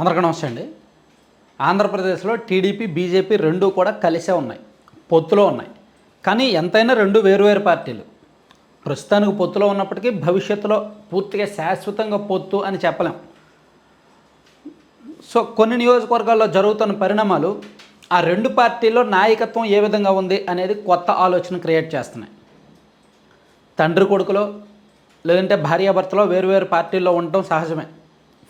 అందరికీ నమస్తే అండి. ఆంధ్రప్రదేశ్లో టీడీపీ బీజేపీ రెండు కూడా కలిసే ఉన్నాయి పొత్తులో ఉన్నాయి. కానీ ఎంతైనా రెండు వేరువేరు పార్టీలు. ప్రస్తుతానికి పొత్తులో ఉన్నప్పటికీ భవిష్యత్తులో పూర్తిగా శాశ్వతంగా పొత్తు అని చెప్పలేం. సో కొన్ని నియోజకవర్గాల్లో జరుగుతున్న పరిణామాలు ఆ రెండు పార్టీల్లో నాయకత్వం ఏ విధంగా ఉంది అనేది కొత్త ఆలోచన క్రియేట్ చేస్తున్నాయి. తండ్రి కొడుకులో లేదంటే భార్యాభర్తలో వేరువేరు పార్టీల్లో ఉండటం సహజమే.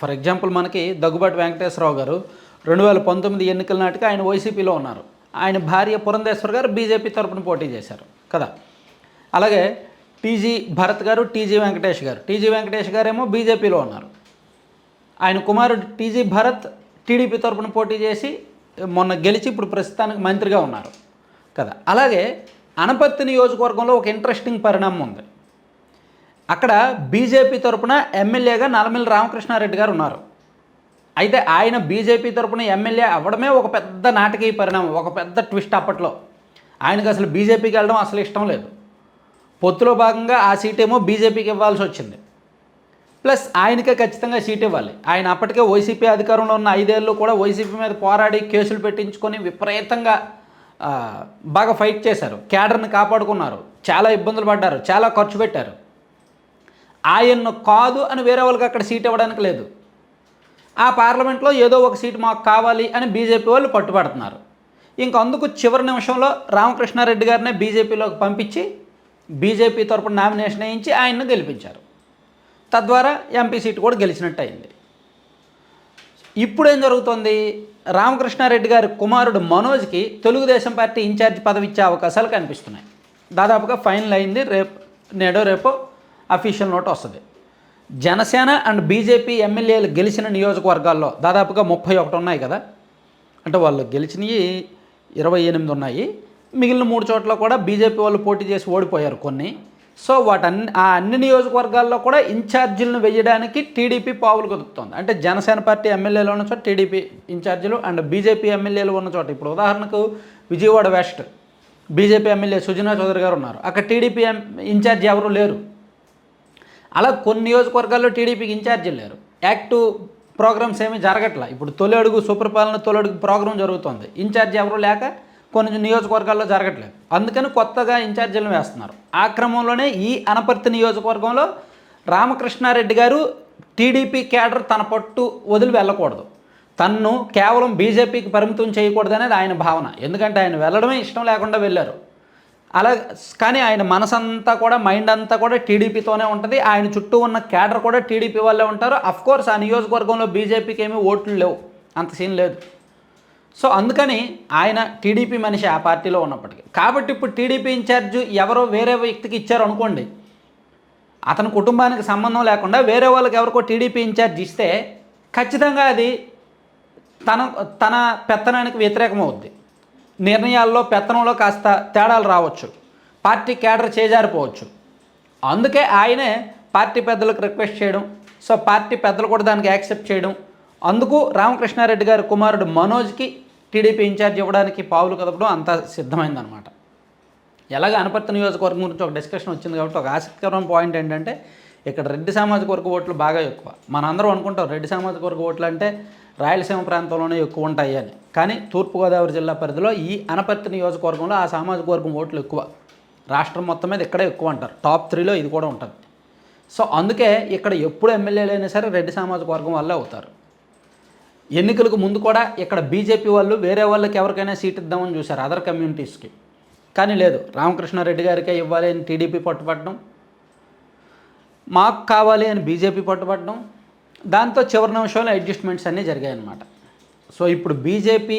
ఫర్ ఎగ్జాంపుల్ మనకి దగ్గుబాటి వెంకటేశ్వరరావు గారు రెండు వేల పంతొమ్మిది ఎన్నికల నాటికి ఆయన వైసీపీలో ఉన్నారు. ఆయన భార్య పురంధేశ్వర్ గారు బీజేపీ తరపున పోటీ చేశారు. కదా? అలాగే టీజీ భరత్ గారు టీజీ వెంకటేష్ గారు. టీజీ వెంకటేష్ గారేమో బీజేపీలో ఉన్నారు. ఆయన కుమారుడు టీజీ భరత్ టీడీపీ తరపున పోటీ చేసి మొన్న గెలిచి ఇప్పుడు ప్రస్తుతానికి మంత్రిగా ఉన్నారు. కదా? అలాగే అనపర్తి నియోజకవర్గంలో ఒక ఇంట్రెస్టింగ్ పరిణామం ఉంది. అక్కడ బీజేపీ తరపున ఎమ్మెల్యేగా నల్లమిల్లి రామకృష్ణారెడ్డి గారు ఉన్నారు. అయితే ఆయన బీజేపీ తరపున ఎమ్మెల్యే అవ్వడమే ఒక పెద్ద నాటకీయ పరిణామం ఒక పెద్ద ట్విస్ట్ అప్పట్లో. ఆయనకు అసలు బీజేపీకి వెళ్ళడం అసలు ఇష్టం లేదు. పొత్తులో భాగంగా ఆ సీట్ ఏమో బీజేపీకి ఇవ్వాల్సి వచ్చింది. ప్లస్ ఆయనకే ఖచ్చితంగా సీట్ ఇవ్వాలి. ఆయన అప్పటికే వైసీపీ అధికారంలో ఉన్న ఐదేళ్ళు కూడా వైసీపీ మీద పోరాడి కేసులు పెట్టించుకొని విపరీతంగా బాగా ఫైట్ చేశారు. క్యాడర్ని కాపాడుకున్నారు. చాలా ఇబ్బందులు పడ్డారు. చాలా ఖర్చు పెట్టారు. ఆయన్ను కాదు అని వేరే వాళ్ళకి అక్కడ సీట్ ఇవ్వడానికి లేదు. ఆ పార్లమెంట్లో ఏదో ఒక సీట్ మాకు కావాలి అని బీజేపీ వాళ్ళు పట్టుబడుతున్నారు. ఇంక అందుకు చివరి నిమిషంలో రామకృష్ణారెడ్డి గారినే బీజేపీలోకి పంపించి బీజేపీ తరపున నామినేషన్ వేయించి ఆయన్ను గెలిపించారు. తద్వారా ఎంపీ సీటు కూడా గెలిచినట్టు అయింది ఇప్పుడు ఏం జరుగుతోంది? రామకృష్ణారెడ్డి గారి కుమారుడు మనోజ్కి తెలుగుదేశం పార్టీ ఇన్ఛార్జ్ పదవి ఇచ్చే అవకాశాలు కనిపిస్తున్నాయి. దాదాపుగా ఫైనల్ అయింది రేపు నేడో రేపో అఫీషియల్ నోట్ వస్తుంది. జనసేన అండ్ బీజేపీ ఎమ్మెల్యేలు గెలిచిన నియోజకవర్గాల్లో దాదాపుగా ముప్పై ఒకటి ఉన్నాయి కదా. అంటే వాళ్ళు గెలిచినవి ఇరవై ఎనిమిది ఉన్నాయి. మిగిలిన మూడు చోట్ల కూడా బీజేపీ వాళ్ళు పోటీ చేసి ఓడిపోయారు కొన్ని. సో వాటన్ని ఆ అన్ని నియోజకవర్గాల్లో కూడా ఇన్ఛార్జీలను వేయడానికి టీడీపీ పావులు కుదుపుతోంది అంటే జనసేన పార్టీ ఎమ్మెల్యేలు ఉన్న చోట టీడీపీ ఇన్ఛార్జీలు అండ్ బీజేపీ ఎమ్మెల్యేలు ఉన్న చోట. ఇప్పుడు ఉదాహరణకు Vijayawada west BJP MLA Sujana Chowdary garu ఉన్నారు. అక్కడ టీడీపీ ఇన్ఛార్జ్ ఇన్ఛార్జి ఎవరు లేరు. అలా కొన్ని నియోజకవర్గాల్లో టీడీపీకి ఇన్ఛార్జీలు లేరు. యాక్టివ్ ప్రోగ్రామ్స్ ఏమీ జరగట్లా. ఇప్పుడు తొలి అడుగు సుపరిపాలన తొలి అడుగు ప్రోగ్రాం జరుగుతుంది. ఇన్ఛార్జి ఎవరు లేక కొన్ని నియోజకవర్గాల్లో జరగట్లేదు. అందుకని కొత్తగా ఇన్ఛార్జీలను వేస్తున్నారు. ఆ క్రమంలోనే ఈ అనపర్తి నియోజకవర్గంలో రామకృష్ణారెడ్డి గారు టీడీపీ కేడర్ తన పట్టు వదిలి వెళ్ళకూడదు. తన్ను కేవలం బీజేపీకి పరిమితం చేయకూడదు అనేది ఆయన భావన. ఎందుకంటే ఆయన వెళ్ళడమే ఇష్టం లేకుండా వెళ్ళారు. అలా కానీ ఆయన మనసంతా కూడా మైండ్ అంతా కూడా టీడీపీతోనే ఉంటుంది. ఆయన చుట్టూ ఉన్న క్యాడర్ కూడా టీడీపీ వాళ్ళే ఉంటారు. కోర్స్ ఆ నియోజకవర్గంలో బీజేపీకి ఏమీ ఓట్లు లేవు. అంత సీన్ లేదు. సో అందుకని ఆయన టీడీపీ మనిషి ఆ పార్టీలో ఉన్నప్పటికీ. కాబట్టి ఇప్పుడు టీడీపీ ఇన్ఛార్జ్ ఎవరో వేరే వ్యక్తికి ఇచ్చారు అనుకోండి అతని కుటుంబానికి సంబంధం లేకుండా వేరే వాళ్ళకి ఎవరికో టీడీపీ ఇన్ఛార్జ్ ఇస్తే ఖచ్చితంగా అది తన తన పెత్తనానికి వ్యతిరేకమవుద్ది. నిర్ణయాల్లో పెత్తనంలో కాస్త తేడాలు రావచ్చు. పార్టీ కేడర్ చేజారిపోవచ్చు. అందుకే ఆయనే పార్టీ పెద్దలకు రిక్వెస్ట్ చేయడం సో పార్టీ పెద్దలు కూడా దానికి యాక్సెప్ట్ చేయడం. అందుకు రామకృష్ణారెడ్డి గారి కుమారుడు మనోజ్కి టీడీపీ ఇన్ఛార్జ్ ఇవ్వడానికి పావులు కదపడం అంత సిద్ధమైందనమాట ఎలాగ అనపర్తి నియోజకవర్గం గురించి ఒక డిస్కషన్ వచ్చింది కాబట్టి ఒక ఆసక్తికరమైన పాయింట్ ఏంటంటే ఇక్కడ రెడ్డి సామాజిక వర్గ ఓట్లు బాగా ఎక్కువ. మనందరం అనుకుంటాం రెడ్డి సామాజిక వర్గ ఓట్లు అంటే రాయలసీమ ప్రాంతంలోనే ఎక్కువ ఉంటాయి అని. కానీ తూర్పుగోదావరి జిల్లా పరిధిలో ఈ అనపర్తి నియోజకవర్గంలో ఆ సామాజిక వర్గం ఓట్లు ఎక్కువ. రాష్ట్రం మొత్తం మీద ఇక్కడే ఎక్కువ అంటారు. టాప్ త్రీలో ఇది కూడా ఉంటుంది. సో అందుకే ఇక్కడ ఎప్పుడు ఎమ్మెల్యేలు అయినా సరే రెడ్డి సామాజిక వర్గం వల్లే అవుతారు. ఎన్నికలకు ముందు కూడా ఇక్కడ బీజేపీ వాళ్ళు వేరే వాళ్ళకి ఎవరికైనా సీట్ ఇద్దామని చూశారు అదర్ కమ్యూనిటీస్కి కానీ లేదు రామకృష్ణారెడ్డి గారికే ఇవ్వాలి అని టీడీపీ పట్టుపట్టడం మాకు కావాలి అని బీజేపీ పట్టుపట్టడం దాంతో చివరి నిమిషంలో అడ్జస్ట్మెంట్స్ అన్నీ జరిగాయన్నమాట. సో ఇప్పుడు బీజేపీ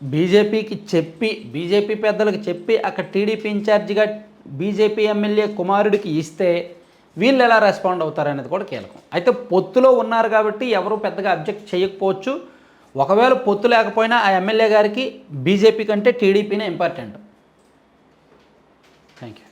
బీజేపీకి చెప్పి బీజేపీ పెద్దలకు చెప్పి అక్కడ టీడీపీ ఇన్ఛార్జిగా బీజేపీ ఎమ్మెల్యే కుమారుడికి ఇస్తే వీళ్ళు ఎలా రెస్పాండ్ అవుతారనేది కూడా కీలకం. అయితే పొత్తులో ఉన్నారు కాబట్టి ఎవరు పెద్దగా అబ్జెక్ట్ చేయకపోవచ్చు. ఒకవేళ పొత్తు లేకపోయినా ఆ ఎమ్మెల్యే గారికి బీజేపీ కంటే టీడీపీనే ఇంపార్టెంట్ థ్యాంక్ యూ